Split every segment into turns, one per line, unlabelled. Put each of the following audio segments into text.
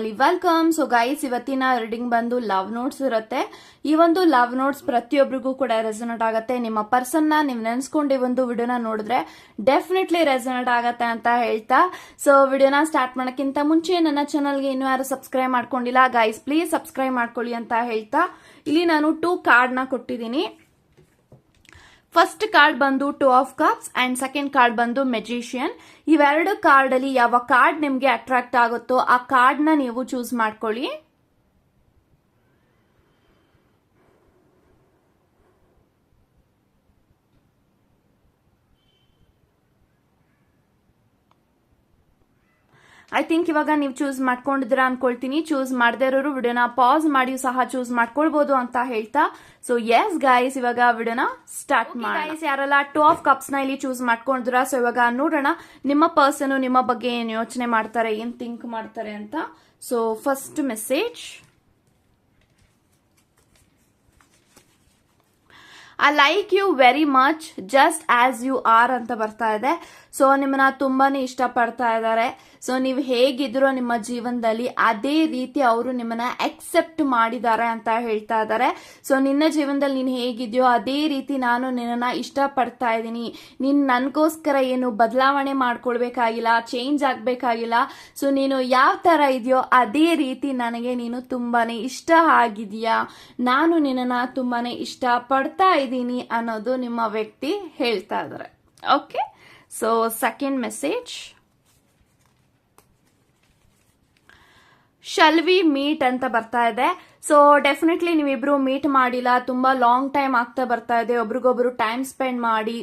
Channel welcome so guys ಇವತ್ತಿನ reading ಬಂದು love notes ಇರುತ್ತೆ. ಈ ಒಂದು ಲವ್ ನೋಟ್ಸ್ ಪ್ರತಿಯೊಬ್ಬರಿಗೂ ಕೂಡ ರೆಸನೇಟ್ ಆಗುತ್ತೆ. ನಿಮ್ಮ ಪರ್ಸನ್ನ ನೀವು ನೆನೆಸ್ಕೊಂಡು ಈ ಒಂದು ವಿಡಿಯೋನ ನೋಡಿದ್ರೆ ಡೆಫಿನೆಟ್ಲಿ ರೆಸನೇಟ್ ಆಗತ್ತೆ ಅಂತ ಹೇಳ್ತಾ. ಸೊ ವಿಡಿಯೋನ ಸ್ಟಾರ್ಟ್ ಮಾಡೋಕ್ಕಿಂತ ಮುಂಚೆ ನನ್ನ ಚಾನಲ್ಗೆ ಇನ್ನೂ ಯಾರು ಸಬ್ಸ್ಕ್ರೈಬ್ ಮಾಡ್ಕೊಂಡಿಲ್ಲ ಗೈಸ್ ಪ್ಲೀಸ್ ಸಬ್ಸ್ಕ್ರೈಬ್ ಮಾಡ್ಕೊಳ್ಳಿ ಅಂತ ಹೇಳ್ತಾ. ಇಲ್ಲಿ ನಾನು ಟೂ ಕಾರ್ಡ್ನ ಕೊಟ್ಟಿದ್ದೀನಿ. ಫಸ್ಟ್ ಕಾರ್ಡ್ ಬಂದು two of cups and second card ಬಂದು ಮೆಜಿಷಿಯನ್ ಇವೆರಡು ಕಾರ್ಡ್ ಅಲ್ಲಿ ಯಾವ ಕಾರ್ಡ್ ನಿಮ್ಗೆ ಅಟ್ರಾಕ್ಟ್ ಆಗುತ್ತೋ ಆ ಕಾರ್ಡ್ನ ನೀವು ಚೂಸ್ ಮಾಡ್ಕೊಳ್ಳಿ. ಐ ಥಿಂಕ್ ಇವಾಗ ನೀವು ಚೂಸ್ ಮಾಡ್ಕೊಂಡಿದ್ರ ಅನ್ಕೊಳ್ತೀನಿ. ಚೂಸ್ ಮಾಡದೇ ಇರೋರು ವಿಡಿಯೋನ ಪಾಸ್ ಮಾಡಿ ಸಹ ಚೂಸ್ ಮಾಡ್ಕೊಳ್ಬಹುದು ಅಂತ ಹೇಳ್ತಾ. ಸೊ ಎಸ್ ಗೈಸ್ ಇವಾಗ ವಿಡಿಯೋನ ಸ್ಟಾರ್ಟ್ ಮಾಡಿ ಯಾರೆಲ್ಲ ಟೂ ಆಫ್ ಕಪ್ಸ್ನ ಇಲ್ಲಿ ಚೂಸ್ ಮಾಡ್ಕೊಂಡ್ರ ಸೊ ಇವಾಗ ನೋಡೋಣ ನಿಮ್ಮ ಪರ್ಸನ್ ನಿಮ್ಮ ಬಗ್ಗೆ ಏನ್ ಯೋಚನೆ ಮಾಡ್ತಾರೆ ಏನ್ ಥಿಂಕ್ ಮಾಡ್ತಾರೆ ಅಂತ. So first message I like you very much just as you are ಅಂತ ಬರ್ತಾ ಇದೆ. ಸೊ ನಿಮ್ಮನ್ನ ತುಂಬಾನೇ ಇಷ್ಟಪಡ್ತಾ ಇದ್ದಾರೆ. ಸೊ ನೀವು ಹೇಗಿದ್ರೋ ನಿಮ್ಮ ಜೀವನದಲ್ಲಿ ಅದೇ ರೀತಿ ಅವರು ನಿಮ್ಮನ್ನ ಅಕ್ಸೆಪ್ಟ್ ಮಾಡಿದ್ದಾರೆ ಅಂತ ಹೇಳ್ತಾ ಇದ್ದಾರೆ. ಸೊ ನಿನ್ನ ಜೀವನದಲ್ಲಿ ನೀನು ಹೇಗಿದ್ಯೋ ಅದೇ ರೀತಿ ನಾನು ನಿನ್ನನ್ನ ಇಷ್ಟಪಡ್ತಾ ಇದ್ದೀನಿ. ನೀನು ನನಗೋಸ್ಕರ ಏನು ಬದಲಾವಣೆ ಮಾಡ್ಕೊಳ್ಬೇಕಾಗಿಲ್ಲ ಚೇಂಜ್ ಆಗಬೇಕಾಗಿಲ್ಲ. ಸೊ ನೀನು ಯಾವ ಥರ ಇದೆಯೋ ಅದೇ ರೀತಿ ನನಗೆ ನೀನು ತುಂಬಾನೇ ಇಷ್ಟ ಆಗಿದೆಯಾ ನಾನು ನಿನ್ನನ್ನ ತುಂಬಾನೇ ಇಷ್ಟ ಪಡ್ತಾ ಇದ್ದೀನಿ ಅನ್ನೋದು ನಿಮ್ಮ ವ್ಯಕ್ತಿ ಹೇಳ್ತಾ ಇದ್ದಾರೆ. Okay so second message shall we meet ಅಂತ ಬರ್ತಾ ಇದೆ. ಸೊ ಡೆಫಿನೆಟ್ಲಿ ನೀವಿಬ್ರು ಮೀಟ್ ಮಾಡಿಲ್ಲ. ತುಂಬಾ ಲಾಂಗ್ ಟೈಮ್ ಆಗ್ತಾ ಬರ್ತಾ ಇದೆ. ಒಬ್ರಿಗೊಬ್ರು ಟೈಮ್ ಸ್ಪೆಂಡ್ ಮಾಡಿ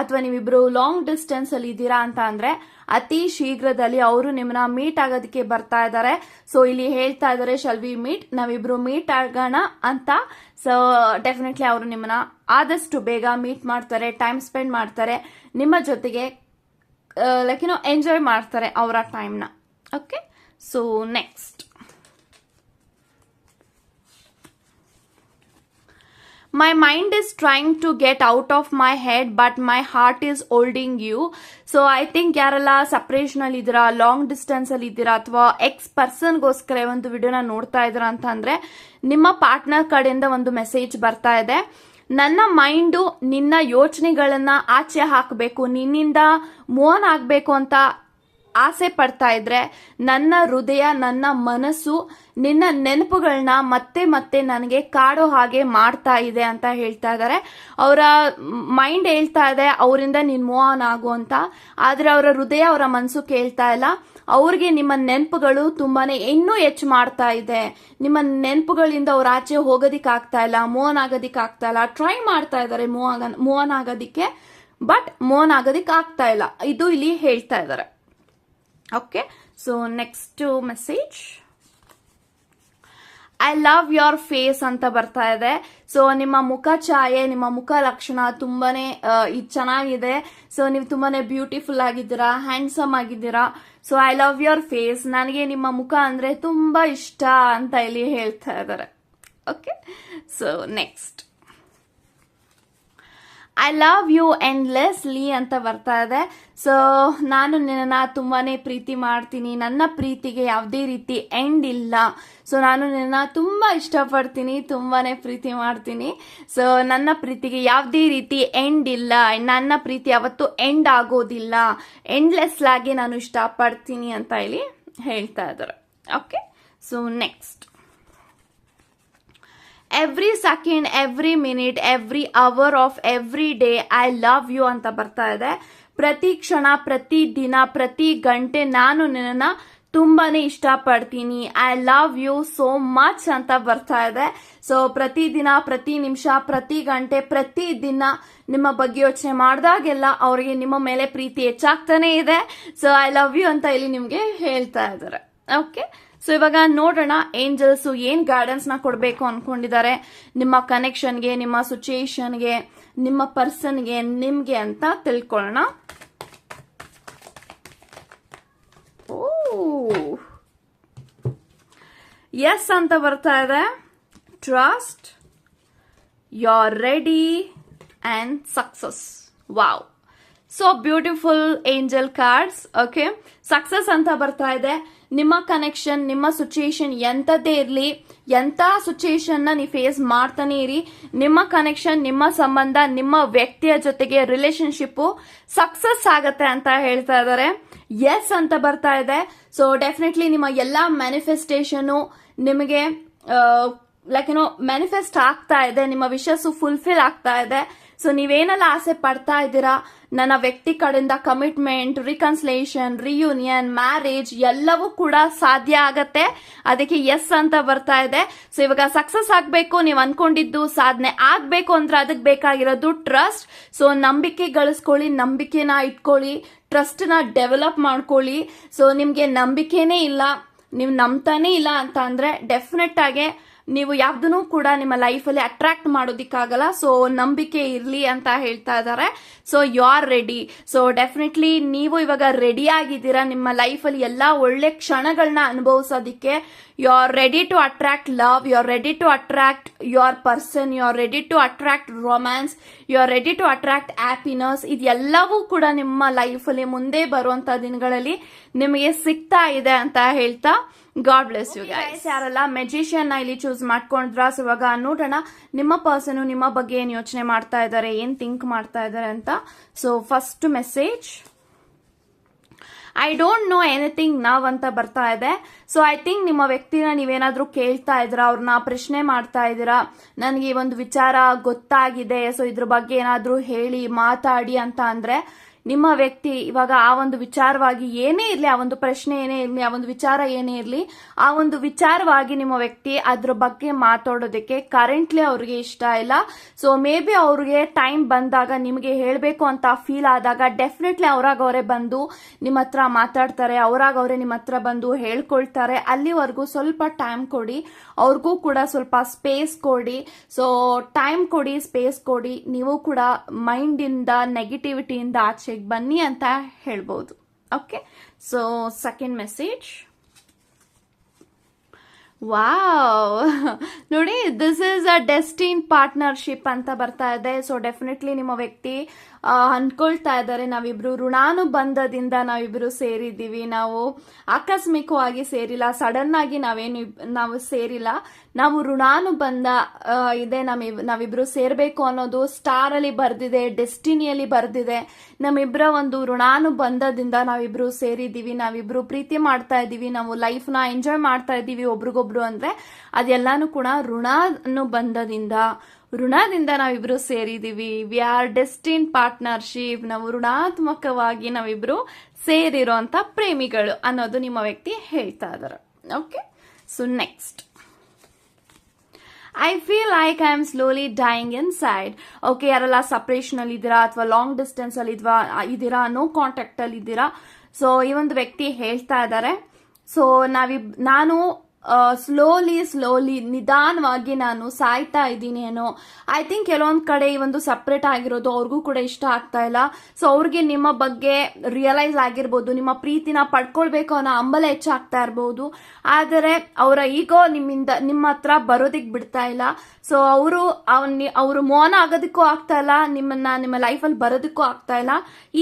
ಅಥವಾ ನೀವಿಬ್ರು ಲಾಂಗ್ ಡಿಸ್ಟೆನ್ಸ್ ಅಲ್ಲಿ ಇದ್ದೀರಾ ಅಂತ ಅಂದ್ರೆ ಅತಿ ಶೀಘ್ರದಲ್ಲಿ ಅವರು ನಿಮ್ಮನ್ನ ಮೀಟ್ ಆಗೋದಕ್ಕೆ ಬರ್ತಾ ಇದ್ದಾರೆ ಸೊ ಇಲ್ಲಿ ಹೇಳ್ತಾ ಇದ್ದಾರೆ ಶಲ್ ವಿ ಮೀಟ್ ನಾವಿಬ್ರು ಮೀಟ್ ಆಗೋಣ ಅಂತ. ಸೊ ಡೆಫಿನೆಟ್ಲಿ ಅವರು ನಿಮ್ಮನ್ನ ಆದಷ್ಟು ಬೇಗ ಮೀಟ್ ಮಾಡ್ತಾರೆ ಟೈಮ್ ಸ್ಪೆಂಡ್ ಮಾಡ್ತಾರೆ. ನಿಮ್ಮ ಜೊತೆಗೆ ಲೈಕ್ ಏನೋ ಎಂಜಾಯ್ ಮಾಡ್ತಾರೆ ಅವರ ಟೈಮ್ನ okay so next my mind is trying to get out of my head but my heart is holding you so I think ಯಾರೆಲ್ಲ ಸಪ್ರೇಷನಲ್ಲಿ ಇದ್ದೀರಾ ಲಾಂಗ್ ಡಿಸ್ಟೆನ್ಸಲ್ಲಿ ಇದ್ದೀರಾ, ಅಥವಾ ಎಕ್ಸ್ ಪರ್ಸನ್ಗೋಸ್ಕರ ಒಂದು ವಿಡಿಯೋನ ನೋಡ್ತಾ ಇದ್ದೀರಾ ಅಂತಂದರೆ, ನಿಮ್ಮ ಪಾರ್ಟ್ನರ್ ಕಡೆಯಿಂದ ಒಂದು ಮೆಸೇಜ್ ಬರ್ತಾ ಇದೆ. ನನ್ನ ಮೈಂಡು ನಿನ್ನ ಯೋಚನೆಗಳನ್ನ ಆಚೆ ಹಾಕಬೇಕು ನಿನ್ನಿಂದ ಮೋನ್ ಆಗಬೇಕು ಅಂತ ಆಸೆ ಪಡ್ತಾ ಇದ್ರೆ ನನ್ನ ಹೃದಯ, ನನ್ನ ಮನಸ್ಸು, ನಿನ್ನ ನೆನಪುಗಳನ್ನ ಮತ್ತೆ ಮತ್ತೆ ನನಗೆ ಕಾಡೋ ಹಾಗೆ ಮಾಡ್ತಾ ಇದೆ ಅಂತ ಹೇಳ್ತಾ ಇದ್ದಾರೆ ಅವರ ಮೈಂಡ್ ಹೇಳ್ತಾ ಇದೆ, ಅವರಿಂದ ನೀನು ಮೂವ್ ಆನ್ ಆಗು ಅಂತ. ಆದ್ರೆ ಅವರ ಹೃದಯ, ಅವರ ಮನಸ್ಸು ಕೇಳ್ತಾ ಇಲ್ಲ. ಅವ್ರಿಗೆ ನಿಮ್ಮ ನೆನಪುಗಳು ತುಂಬಾನೇ ಇನ್ನೂ ಹೆಚ್ಚು ಮಾಡ್ತಾ ಇದೆ. ನಿಮ್ಮ ನೆನಪುಗಳಿಂದ ಅವ್ರ ಆಚೆ ಹೋಗೋದಿಕ್ ಆಗ್ತಾ ಇಲ್ಲ ಮೋನ್ ಆಗೋದಿಕ್ ಆಗ್ತಾ ಇಲ್ಲ. ಟ್ರೈ ಮಾಡ್ತಾ ಇದ್ದಾರೆ ಮೂವ್ ಆಗ ಮೂವನ್ ಆಗೋದಿಕ್ಕೆ ಬಟ್ ಮೋನ್ ಆಗೋದಿಕ್ ಆಗ್ತಾ ಇಲ್ಲ. ಇದು ಇಲ್ಲಿ ಹೇಳ್ತಾ ಇದ್ದಾರೆ okay so next message I love your face ಅಂತ ಬರ್ತಾ ಇದೆ. ಸೊ ನಿಮ್ಮ ಮುಖ ಛಾಯೆ, ನಿಮ್ಮ ಮುಖ ಲಕ್ಷಣ ತುಂಬಾನೇ ಇದು ಚೆನ್ನಾಗಿದೆ. ಸೊ ನೀವು ತುಂಬಾನೇ ಬ್ಯೂಟಿಫುಲ್ ಆಗಿದ್ದೀರಾ ಹ್ಯಾಂಡ್ಸಮ್ ಆಗಿದ್ದೀರಾ. So I love your face ನನಗೆ ನಿಮ್ಮ ಮುಖ ಅಂದ್ರೆ ತುಂಬಾ ಇಷ್ಟ ಅಂತ ಇಲ್ಲಿ ಹೇಳ್ತಾ ಇದ್ದಾರೆ. Okay so next I love you endlessly ಅಂತ ಬರ್ತಾ ಇದೆ. ಸೊ ನಾನು ನಿನ್ನ ತುಂಬಾನೇ ಪ್ರೀತಿ ಮಾಡ್ತೀನಿ. ನನ್ನ ಪ್ರೀತಿಗೆ ಯಾವುದೇ ರೀತಿ ಎಂಡ್ ಇಲ್ಲ. ಸೊ ನಾನು ನಿನ್ನ ತುಂಬಾ ಇಷ್ಟಪಡ್ತೀನಿ, ತುಂಬಾನೇ ಪ್ರೀತಿ ಮಾಡ್ತೀನಿ. ಸೊ ನನ್ನ ಪ್ರೀತಿಗೆ ಯಾವುದೇ ರೀತಿ ಎಂಡ್ ಇಲ್ಲ. ನನ್ನ ಪ್ರೀತಿ ಯಾವತ್ತೂ ಎಂಡ್ ಆಗೋದಿಲ್ಲ. ಎಂಡ್ಲೆಸ್ ಆಗಿ ನಾನು ಇಷ್ಟಪಡ್ತೀನಿ ಅಂತ ಹೇಳಿ ಹೇಳ್ತಾ ಇದ್ದಾರೆ. Okay so next every second every minute every hour of every day I love you ಅಂತ ಬರ್ತಾ ಇದೆ. ಪ್ರತಿ ಕ್ಷಣ, ಪ್ರತಿ ದಿನ, ಪ್ರತಿ ಗಂಟೆ ನಾನು ನಿನ್ನ ತುಂಬಾನೇ ಇಷ್ಟಪಡ್ತೀನಿ. I love you so much ಅಂತ ಬರ್ತಾ ಇದೆ. ಸೊ ಪ್ರತಿ ದಿನ, ಪ್ರತಿ ನಿಮಿಷ, ಪ್ರತಿ ಗಂಟೆ, ಪ್ರತಿ ದಿನ ನಿಮ್ಮ ಬಗ್ಗೆ ಯೋಚನೆ ಮಾಡಿದಾಗೆಲ್ಲ ಅವರಿಗೆ ನಿಮ್ಮ ಮೇಲೆ ಪ್ರೀತಿ ಹೆಚ್ಚಾಗ್ತಾನೆ ಇದೆ. ಸೊ ಐ ಲವ್ ಯು ಅಂತ ಇಲ್ಲಿ ನಿಮಗೆ ಹೇಳ್ತಾ ಇದ್ದಾರೆ. ಓಕೆ ಸೊ ಇವಾಗ ನೋಡೋಣ ಏಂಜಲ್ಸ್ ಏನ್ ಗೈಡೆನ್ಸ್ನ ಕೊಡಬೇಕು ಅನ್ಕೊಂಡಿದ್ದಾರೆ. ನಿಮ್ಮ ಕನೆಕ್ಷನ್ಗೆ ನಿಮ್ಮ ಸಿಚುಯೇಷನ್ಗೆ ನಿಮ್ಮ ಪರ್ಸನ್ಗೆ ನಿಮ್ಗೆ ಅಂತ ತಿಳ್ಕೊಳ್ಳೋಣ ಎಸ್ ಅಂತ ಬರ್ತಾ ಇದೆ. Trust you are ready and success wow so beautiful angel cards okay success ಅಂತ ಬರ್ತಾ ಇದೆ. ನಿಮ್ಮ ಕನೆಕ್ಷನ್ ನಿಮ್ಮ ಸಿಚುಯೇಷನ್ ಎಂಥದ್ದೇ ಇರಲಿ, ಎಂಥ ಸಿಚುಯೇಷನ್ನ ನೀವು ಫೇಸ್ ಮಾಡ್ತಾನೆ ಇರಿ. ನಿಮ್ಮ ಕನೆಕ್ಷನ್ ನಿಮ್ಮ ಸಂಬಂಧ, ನಿಮ್ಮ ವ್ಯಕ್ತಿಯ ಜೊತೆಗೆ ರಿಲೇಶನ್ಶಿಪ್ಪು ಸಕ್ಸಸ್ ಆಗತ್ತೆ ಅಂತ ಹೇಳ್ತಾ ಇದ್ದಾರೆ ಎಸ್ ಅಂತ ಬರ್ತಾ ಇದೆ. ಸೊ ಡೆಫಿನೆಟ್ಲಿ ನಿಮ್ಮ ಎಲ್ಲ ಮ್ಯಾನಿಫೆಸ್ಟೇಷನು ನಿಮಗೆ ಲೈಕ್ ಏನೋ ಮ್ಯಾನಿಫೆಸ್ಟ್ ಆಗ್ತಾ ಇದೆ. ನಿಮ್ಮ ವಿಷಸ್ಸು ಫುಲ್ಫಿಲ್ ಆಗ್ತಾ ಇದೆ. ಸೊ ನೀವೇನೆಲ್ಲ ಆಸೆ ಪಡ್ತಾ ಇದ್ದೀರಾ? ನನ್ನ ವ್ಯಕ್ತಿ ಕಡೆಯಿಂದ ಕಮಿಟ್ಮೆಂಟ್ ರಿಕನ್ಸಲೇಷನ್ ರಿಯೂನಿಯನ್ ಮ್ಯಾರೇಜ್ ಎಲ್ಲವೂ ಕೂಡ ಸಾಧ್ಯ ಆಗತ್ತೆ. ಅದಕ್ಕೆ ಎಸ್ ಅಂತ ಬರ್ತಾ ಇದೆ. ಸೊ ಇವಾಗ ಸಕ್ಸಸ್ ಆಗಬೇಕು, ನೀವು ಅನ್ಕೊಂಡಿದ್ದು ಸಾಧನೆ ಆಗಬೇಕು ಅಂದ್ರೆ ಅದಕ್ಕೆ ಬೇಕಾಗಿರೋದು ಟ್ರಸ್ಟ್ ಸೊ ನಂಬಿಕೆ ಗಳಿಸ್ಕೊಳ್ಳಿ, ನಂಬಿಕೆನ ಇಟ್ಕೊಳ್ಳಿ ಟ್ರಸ್ಟ್ನ ಡೆವಲಪ್ ಮಾಡ್ಕೊಳ್ಳಿ. ಸೊ ನಿಮಗೆ ನಂಬಿಕೆನೇ ಇಲ್ಲ, ನೀವು ನಂಬ್ತಾನೇ ಇಲ್ಲ ಅಂತ ಅಂದರೆ ಡೆಫಿನೆಟ್ ಆಗಿ ನೀವು ಯಾವ್ದನ್ನು ಕೂಡ ನಿಮ್ಮ ಲೈಫಲ್ಲಿ ಅಟ್ರಾಕ್ಟ್ ಮಾಡೋದಿಕ್ಕಾಗಲ್ಲ. ಸೊ ನಂಬಿಕೆ ಇರಲಿ ಅಂತ ಹೇಳ್ತಾ ಇದ್ದಾರೆ so you are ready so definitely ನೀವು ಇವಾಗ ರೆಡಿ ಆಗಿದ್ದೀರಾ ನಿಮ್ಮ ಲೈಫಲ್ಲಿ ಎಲ್ಲ ಒಳ್ಳೆ ಕ್ಷಣಗಳನ್ನ ಅನುಭವಿಸೋದಿಕ್ಕೆ. You are ready to attract love you are ready to attract your person you are ready to attract romance you are ready to attract happiness. ಇದೆಲ್ಲವೂ ಕೂಡ ನಿಮ್ಮ ಲೈಫಲ್ಲಿ ಮುಂದೆ ಬರುವಂತ ದಿನಗಳಲ್ಲಿ ನಿಮಗೆ ಸಿಗ್ತಾ ಇದೆ ಅಂತ ಹೇಳ್ತಾ ಗಾಡ್ ಬ್ಲೆಸ್ ಯು ಗೈಸ್ ಯಾರಲ್ಲ ಮೆಜಿಷಿಯನ್ನ ಇಲ್ಲಿ ಚೂಸ್ ಮಾಡ್ಕೊಂಡ್ರ? ಸೊ ಇವಾಗ ನೋಡೋಣ ನಿಮ್ಮ ಪರ್ಸನ್ ನಿಮ್ಮ ಬಗ್ಗೆ ಏನು ಯೋಚನೆ ಮಾಡ್ತಾ ಇದ್ದಾರೆ? ಏನ್ ಥಿಂಕ್ ಮಾಡ್ತಾ ಇದ್ದಾರೆ ಅಂತ? So first message I don't know anything ನಾವ್ ಅಂತ ಬರ್ತಾ ಇದೆ. ಸೊ ಐ ಥಿಂಕ್ ನಿಮ್ಮ ವ್ಯಕ್ತಿನ ನೀವೇನಾದ್ರೂ ಕೇಳ್ತಾ ಇದ್ದೀರಾ, ಅವ್ರನ್ನ ಪ್ರಶ್ನೆ ಮಾಡ್ತಾ ಇದ್ದೀರಾ? ನನಗೆ ಒಂದು ವಿಚಾರ ಗೊತ್ತಾಗಿದೆ. ಸೊ ಇದ್ರ ಬಗ್ಗೆ ಏನಾದ್ರೂ ಹೇಳಿ, ಮಾತಾಡಿ ಅಂತ ಅಂದ್ರೆ ನಿಮ್ಮ ವ್ಯಕ್ತಿ ಇವಾಗ ಆ ಒಂದು ವಿಚಾರವಾಗಿ ಏನೇ ಇರಲಿ, ಆ ಒಂದು ಪ್ರಶ್ನೆ ಏನೇ ಇರಲಿ, ಆ ಒಂದು ವಿಚಾರ ಏನೇ ಇರಲಿ, ಆ ಒಂದು ವಿಚಾರವಾಗಿ ನಿಮ್ಮ ವ್ಯಕ್ತಿ ಅದ್ರ ಬಗ್ಗೆ ಮಾತಾಡೋದಕ್ಕೆ ಕರೆಂಟ್ಲಿ ಅವ್ರಿಗೆ ಇಷ್ಟ ಇಲ್ಲ. ಸೊ ಮೇ ಬಿ ಅವ್ರಿಗೆ ಟೈಮ್ ಬಂದಾಗ ನಿಮಗೆ ಹೇಳಬೇಕು ಅಂತ ಫೀಲ್ ಆದಾಗ ಡೆಫಿನೆಟ್ಲಿ ಅವ್ರಾಗ ಅವರೇ ಬಂದು ನಿಮ್ಮ ಹತ್ರ ಮಾತಾಡ್ತಾರೆ, ಅವ್ರಾಗ ಅವರೇ ನಿಮ್ಮ ಹತ್ರ ಬಂದು ಹೇಳ್ಕೊಳ್ತಾರೆ. ಅಲ್ಲಿವರೆಗೂ ಸ್ವಲ್ಪ ಟೈಮ್ ಕೊಡಿ, ಅವ್ರಿಗೂ ಕೂಡ ಸ್ವಲ್ಪ ಸ್ಪೇಸ್ ಕೊಡಿ. ಸೊ ಟೈಮ್ ಕೊಡಿ ಸ್ಪೇಸ್ ಕೊಡಿ. ನೀವು ಕೂಡ ಮೈಂಡಿಂದ ನೆಗೆಟಿವಿಟಿಯಿಂದ ಬನ್ನಿ ಅಂತ ಹೇಳ್ಬೋದು. Okay so second message wow ನೋಡಿ this is a destined partnership ಅಂತ ಬರ್ತಾ ಇದೆ. ಸೊ ಡೆಫಿನೆಟ್ಲಿ ನಿಮ್ಮ ವ್ಯಕ್ತಿ ಆ, ಅನ್ಕೊಳ್ತಾ ಇದ್ದಾರೆ. ನಾವಿಬ್ರು ಋಣಾನುಬಂಧದಿಂದ ನಾವಿಬ್ರು ಸೇರಿದ್ದೀವಿ. ನಾವು ಆಕಸ್ಮಿಕವಾಗಿ ಸೇರಿಲ್ಲ. ಸಡನ್ ಆಗಿ ನಾವೇನು ನಾವು ಸೇರಿಲ್ಲ. ನಾವು ಋಣಾನುಬಂಧ ಬಂಧ ಇದೆ. ನಮ್ ನಾವಿಬ್ರು ಸೇರ್ಬೇಕು ಅನ್ನೋದು ಸ್ಟಾರ್ ಅಲ್ಲಿ ಬರ್ದಿದೆ ಡೆಸ್ಟಿನಿಯಲ್ಲಿ ಬರ್ದಿದೆ. ನಮ್ಮಿಬ್ರ ಒಂದು ಋಣಾನುಬಂಧದಿಂದ ನಾವಿಬ್ರು ಸೇರಿದ್ದೀವಿ. ನಾವಿಬ್ರು ಪ್ರೀತಿ ಮಾಡ್ತಾ ಇದ್ದೀವಿ. ನಾವು ಲೈಫ್ನ ಎಂಜಾಯ್ ಮಾಡ್ತಾ ಇದ್ದೀವಿ ಒಬ್ರಿಗೊಬ್ರು ಅಂದ್ರೆ ಅದೆಲ್ಲಾನು ಕೂಡ ಋಣಾನುಬಂಧದಿಂದ ಋಣದಿಂದ ನಾವಿಬ್ರು ಸೇರಿದೀವಿ. ವಿ ಆರ್ ಡೆಸ್ಟಿನ್ ಪಾರ್ಟ್ನರ್ಶಿಪ್ ನಾವು ಋಣಾತ್ಮಕವಾಗಿ ನಾವಿಬ್ರು ಸೇರಿರೋಂತ ಪ್ರೇಮಿಗಳು ಅನ್ನೋದು ನಿಮ್ಮ ವ್ಯಕ್ತಿ ಹೇಳ್ತಾ ಇದಾರೆ. Okay so next I feel like I am slowly dying inside okay ಯಾರೆಲ್ಲ ಸಪ್ರೇಷನ್ ಅಲ್ಲಿ ಇದ್ದೀರಾ ಅಥವಾ ಲಾಂಗ್ ಡಿಸ್ಟೆನ್ಸ್ ಅಲ್ಲಿ ಇದ್ದೀರಾ ನೋ ಕಾಂಟ್ಯಾಕ್ಟ್ ಅಲ್ಲಿ ಇದ್ದೀರಾ? ಸೊ ಈ ಒಂದು ವ್ಯಕ್ತಿ ಹೇಳ್ತಾ ಇದ್ದಾರೆ ಸೊ ನಾವಿಬ್, ನಾನು ಸ್ಲೋಲಿ ಸ್ಲೋಲಿ ನಿಧಾನವಾಗಿ ನಾನು ಸಾಯ್ತಾ ಇದ್ದೀನಿ ಏನೋ. ಐ ಥಿಂಕ್ ಕೆಲವೊಂದು ಕಡೆ ಈ ಒಂದು ಸಪ್ರೇಟ್ ಆಗಿರೋದು ಅವ್ರಿಗೂ ಕೂಡ ಇಷ್ಟ ಆಗ್ತಾ ಇಲ್ಲ. ಸೊ ಅವ್ರಿಗೆ ನಿಮ್ಮ ಬಗ್ಗೆ ರಿಯಲೈಸ್ ಆಗಿರ್ಬೋದು, ನಿಮ್ಮ ಪ್ರೀತಿನ ಪಡ್ಕೊಳ್ಬೇಕು ಅನ್ನೋ ಹಂಬಲ ಹೆಚ್ಚಾಗ್ತಾ ಇರ್ಬೋದು. ಆದರೆ ಅವರ ಈಗೋ ನಿಮ್ಮಿಂದ, ನಿಮ್ಮ ಹತ್ರ ಬರೋದಿಕ್ ಬಿಡ್ತಾ ಇಲ್ಲ. ಸೊ ಅವರು ಅವರು ಮೌನ ಆಗೋದಕ್ಕೂ ಆಗ್ತಾ ಇಲ್ಲ, ನಿಮ್ಮನ್ನ ನಿಮ್ಮ ಲೈಫಲ್ಲಿ ಬರೋದಕ್ಕೂ ಆಗ್ತಾ ಇಲ್ಲ.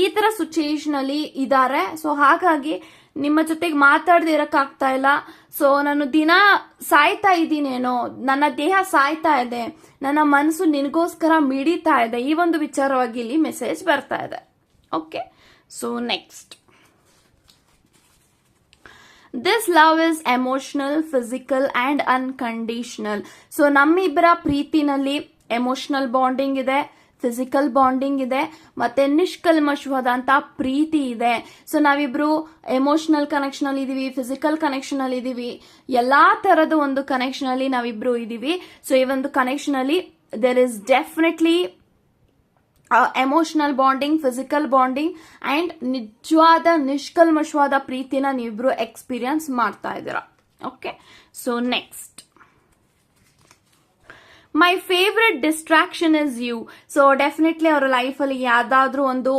ಈ ತರ ಸಿಚುಯೇಷನ್ ಅಲ್ಲಿ ಇದ್ದಾರೆ. ಸೊ ಹಾಗಾಗಿ ನಿಮ್ಮ ಜೊತೆಗೆ ಮಾತಾಡದೆ ಇರೋಕ್ಕಾಗ್ತಾ ಇಲ್ಲ. ಸೊ ನಾನು ದಿನ ಸಾಯ್ತಾ ಇದ್ದೀನೇನೋ, ನನ್ನ ದೇಹ ಸಾಯ್ತಾ ಇದೆ, ನನ್ನ ಮನಸ್ಸು ನಿನಗೋಸ್ಕರ ಮಿಡಿತಾ ಇದೆ, ಈ ಒಂದು ವಿಚಾರವಾಗಿ ಇಲ್ಲಿ ಮೆಸೇಜ್ ಬರ್ತಾ ಇದೆ. Okay so next this love is emotional physical and unconditional so ನಮ್ಮಿಬ್ಬರ ಪ್ರೀತಿನಲ್ಲಿ ಎಮೋಷನಲ್ ಬಾಂಡಿಂಗ್ ಇದೆ. ಫಿಸಿಕಲ್ ಬಾಂಡಿಂಗ್ ಇದೆ, ಮತ್ತೆ ನಿಷ್ಕಲ್ಮಶವಾದಂತ ಪ್ರೀತಿ ಇದೆ. ಸೊ ನಾವಿಬ್ರು ಎಮೋಷನಲ್ ಕನೆಕ್ಷನ್ ಅಲ್ಲಿ ಇದೀವಿ ಫಿಸಿಕಲ್ ಕನೆಕ್ಷನ್ ಅಲ್ಲಿ ಇದೀವಿ. ಎಲ್ಲಾ ತರದ ಒಂದು ಕನೆಕ್ಷನ್ ಅಲ್ಲಿ ನಾವಿಬ್ರು ಇದೀವಿ. ಸೊ ಈ ಒಂದು ಕನೆಕ್ಷನ್ ಅಲ್ಲಿ there is definitely emotional bonding physical bonding and ನಿಜವಾದ, ನಿಷ್ಕಲ್ಮಶವಾದ ಪ್ರೀತಿನ ನೀವಿಬ್ರು ಎಕ್ಸ್ಪೀರಿಯನ್ಸ್ ಮಾಡ್ತಾ ಇದ್ದೀರಾ. Okay so next my favourite distraction is you so definitely ಅವರ ಲೈಫಲ್ಲಿ ಯಾವ್ದಾದ್ರೂ ಒಂದು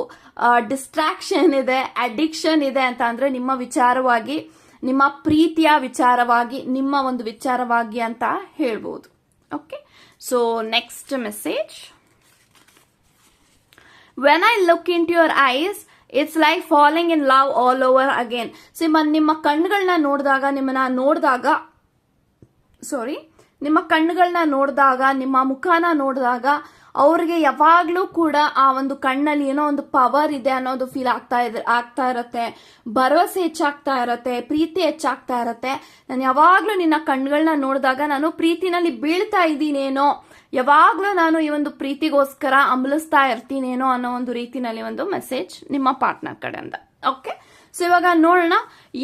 ಡಿಸ್ಟ್ರಾಕ್ಷನ್ ಇದೆ ಅಡಿಕ್ಷನ್ ಇದೆ ಅಂತ ಅಂದ್ರೆ ನಿಮ್ಮ ವಿಚಾರವಾಗಿ, ನಿಮ್ಮ ಪ್ರೀತಿಯ ವಿಚಾರವಾಗಿ, ನಿಮ್ಮ ಒಂದು ವಿಚಾರವಾಗಿ ಅಂತ ಹೇಳ್ಬೋದು. Okay so next message when I look into your eyes it's like falling in love all over again so ನಿಮ್ಮ ಕಣ್ಗಳನ್ನ ನೋಡಿದಾಗ, ನಿಮ್ಮನ್ನ ನೋಡಿದಾಗ ಸಾರಿ ನಿಮ್ಮ ಕಣ್ಣುಗಳನ್ನ ನೋಡಿದಾಗ, ನಿಮ್ಮ ಮುಖನ ನೋಡಿದಾಗ ಅವ್ರಿಗೆ ಯಾವಾಗ್ಲೂ ಕೂಡ ಆ ಒಂದು ಕಣ್ಣಲ್ಲಿ ಏನೋ ಒಂದು ಪವರ್ ಇದೆ ಅನ್ನೋದು ಫೀಲ್ ಆಗ್ತಾ ಇದ್ರೆ ಆಗ್ತಾ ಇರತ್ತೆ. ಭರವಸೆ ಹೆಚ್ಚಾಗ್ತಾ ಇರತ್ತೆ, ಪ್ರೀತಿ ಹೆಚ್ಚಾಗ್ತಾ ಇರತ್ತೆ. ನಾನು ಯಾವಾಗ್ಲೂ ನಿನ್ನ ಕಣ್ಗಳನ್ನ ನೋಡಿದಾಗ ನಾನು ಪ್ರೀತಿನಲ್ಲಿ ಬೀಳ್ತಾ ಇದ್ದೀನೇನೋ, ಯಾವಾಗ್ಲೂ ನಾನು ಈ ಒಂದು ಪ್ರೀತಿಗೋಸ್ಕರ ಅಂಬಲಿಸ್ತಾ ಇರ್ತೀನೇನೋ ಅನ್ನೋ ಒಂದು ರೀತಿನಲ್ಲಿ ಒಂದು ಮೆಸೇಜ್ ನಿಮ್ಮ ಪಾರ್ಟ್ನರ್ ಕಡೆಯಿಂದ. ಓಕೆ ಸೊ ಇವಾಗ ನೋಡೋಣ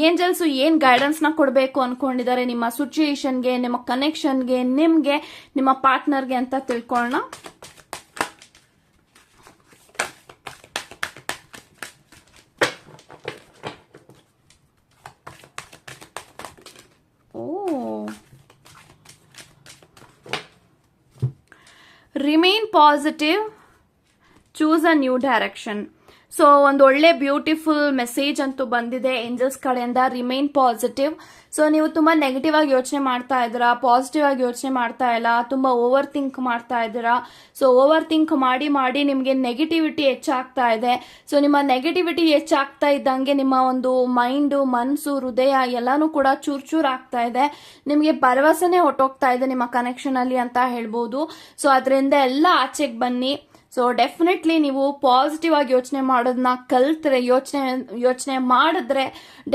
ಏಂಜಲ್ಸ್ ಏನ್ ಗೈಡೆನ್ಸ್ನ ಕೊಡಬೇಕು ಅನ್ಕೊಂಡಿದ್ದಾರೆ ನಿಮ್ಮ ಸಿಚುಯೇಷನ್ಗೆ ನಿಮ್ಮ ಕನೆಕ್ಷನ್ಗೆ ನಿಮ್ಗೆ, ನಿಮ್ಮ ಪಾರ್ಟ್ನರ್ಗೆ ಅಂತ ತಿಳ್ಕೊಳ್ಳೋಣ. Remain positive choose a new direction so ಒಂದು ಒಳ್ಳೆ ಬ್ಯೂಟಿಫುಲ್ ಮೆಸೇಜ್ ಅಂತೂ ಬಂದಿದೆ ಏಂಜಲ್ಸ್ ಕಡೆಯಿಂದ ರಿಮೈನ್ ಪಾಸಿಟಿವ್ ಸೊ ನೀವು ತುಂಬಾ ನೆಗೆಟಿವ್ ಆಗಿ ಯೋಚನೆ ಮಾಡ್ತಾ ಇದ್ದೀರಾ ಪಾಸಿಟಿವ್ ಆಗಿ ಯೋಚನೆ ಮಾಡ್ತಾ ಇಲ್ಲ, ತುಂಬಾ ಓವರ್ ಥಿಂಕ್ ಮಾಡ್ತಾ ಇದ್ದೀರಾ. ಸೊ ಓವರ್ ಥಿಂಕ್ ಮಾಡಿ ಮಾಡಿ ನಿಮಗೆ ನೆಗೆಟಿವಿಟಿ ಹೆಚ್ಚಾಗ್ತಾ ಇದೆ. ಸೊ ನಿಮ್ಮ ನೆಗೆಟಿವಿಟಿ ಹೆಚ್ಚಾಗ್ತಾ ಇದ್ದಂಗೆ ನಿಮ್ಮ ಒಂದು ಮೈಂಡು ಮನಸ್ಸು ಹೃದಯ ಎಲ್ಲಾನು ಕೂಡ ಚೂರ್ ಚೂರ್ ಆಗ್ತಾ ಇದೆ. ನಿಮಗೆ ಭರವಸೆನೇ ಹೊಟ್ಟೋಗ್ತಾ ಇದೆ ನಿಮ್ಮ ಕನೆಕ್ಷನ್ ಅಲ್ಲಿ ಅಂತ ಹೇಳ್ಬೋದು. ಸೊ ಅದರಿಂದ ಎಲ್ಲ ಆಚೆಗೆ ಬನ್ನಿ. ಸೊ ಡೆಫಿನೆಟ್ಲಿ ನೀವು ಪಾಸಿಟಿವ್ ಆಗಿ ಯೋಚನೆ ಮಾಡೋದನ್ನ ಕಲ್ತ್ರೆ, ಯೋಚನೆ ಯೋಚನೆ ಮಾಡಿದ್ರೆ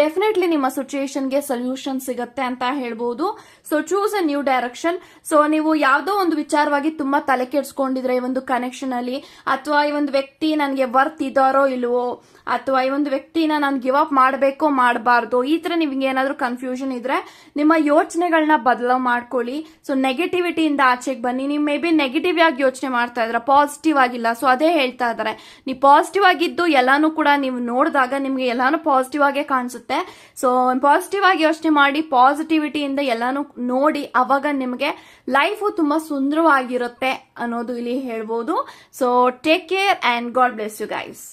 ಡೆಫಿನೆಟ್ಲಿ ನಿಮ್ಮ ಸಿಚುಯೇಷನ್ಗೆ ಸೊಲ್ಯೂಷನ್ ಸಿಗುತ್ತೆ ಅಂತ ಹೇಳ್ಬೋದು. So choose a new direction so ನೀವು ಯಾವುದೋ ಒಂದು ವಿಚಾರವಾಗಿ ತುಂಬಾ ತಲೆ ಕೆಡ್ಸ್ಕೊಂಡಿದ್ರೆ, ಈ ಒಂದು ಕನೆಕ್ಷನ್ ಅಲ್ಲಿ, ಅಥವಾ ಈ ಒಂದು ವ್ಯಕ್ತಿ ನನಗೆ ವರ್ತ್ ಇದ್ದಾರೋ ಇಲ್ವೋ, ಅಥವಾ ಈ ಒಂದು ವ್ಯಕ್ತಿನ ನಾನು ಗಿವ್ ಅಪ್ ಮಾಡಬೇಕೋ, ಮಾಡಬಾರ್ದು, ಈ ತರ ನಿಮ್ಗೆ ಏನಾದರೂ ಕನ್ಫ್ಯೂಷನ್ ಇದ್ರೆ ನಿಮ್ಮ ಯೋಚನೆಗಳನ್ನ ಬದಲಾವ್ ಮಾಡ್ಕೊಳ್ಳಿ. ಸೊ ನೆಗೆಟಿವಿಟಿಯಿಂದ ಆಚೆಗೆ ಬನ್ನಿ. ನೀವು ಮೇ ಬಿ ನೆಗೆಟಿವ್ ಆಗಿ ಯೋಚನೆ ಮಾಡ್ತಾ ಇದ್ರ ಪಾಸಿಟಿವ್ ಆಗಿಲ್ಲ ಸೊ ಅದೇ ಹೇಳ್ತಾ ಇದ್ದಾರೆ ನೀವು ಪಾಸಿಟಿವ್ ಆಗಿದ್ದು ಎಲ್ಲಾನು ಕೂಡ ನೀವು ನೋಡಿದಾಗ ನಿಮ್ಗೆ ಎಲ್ಲಾನು ಪಾಸಿಟಿವ್ ಆಗೇ ಕಾಣಿಸುತ್ತೆ. ಸೊ ಪಾಸಿಟಿವ್ ಆಗಿ ಯೋಚನೆ ಮಾಡಿ ಪಾಸಿಟಿವಿಟಿಯಿಂದ ಎಲ್ಲಾನು ನೋಡಿ ಅವಾಗ ನಿಮಗೆ ಲೈಫು ತುಂಬಾ ಸುಂದರವಾಗಿರುತ್ತೆ ಅನ್ನೋದು ಇಲ್ಲಿ ಹೇಳ್ಬೋದು. So take care and God bless you guys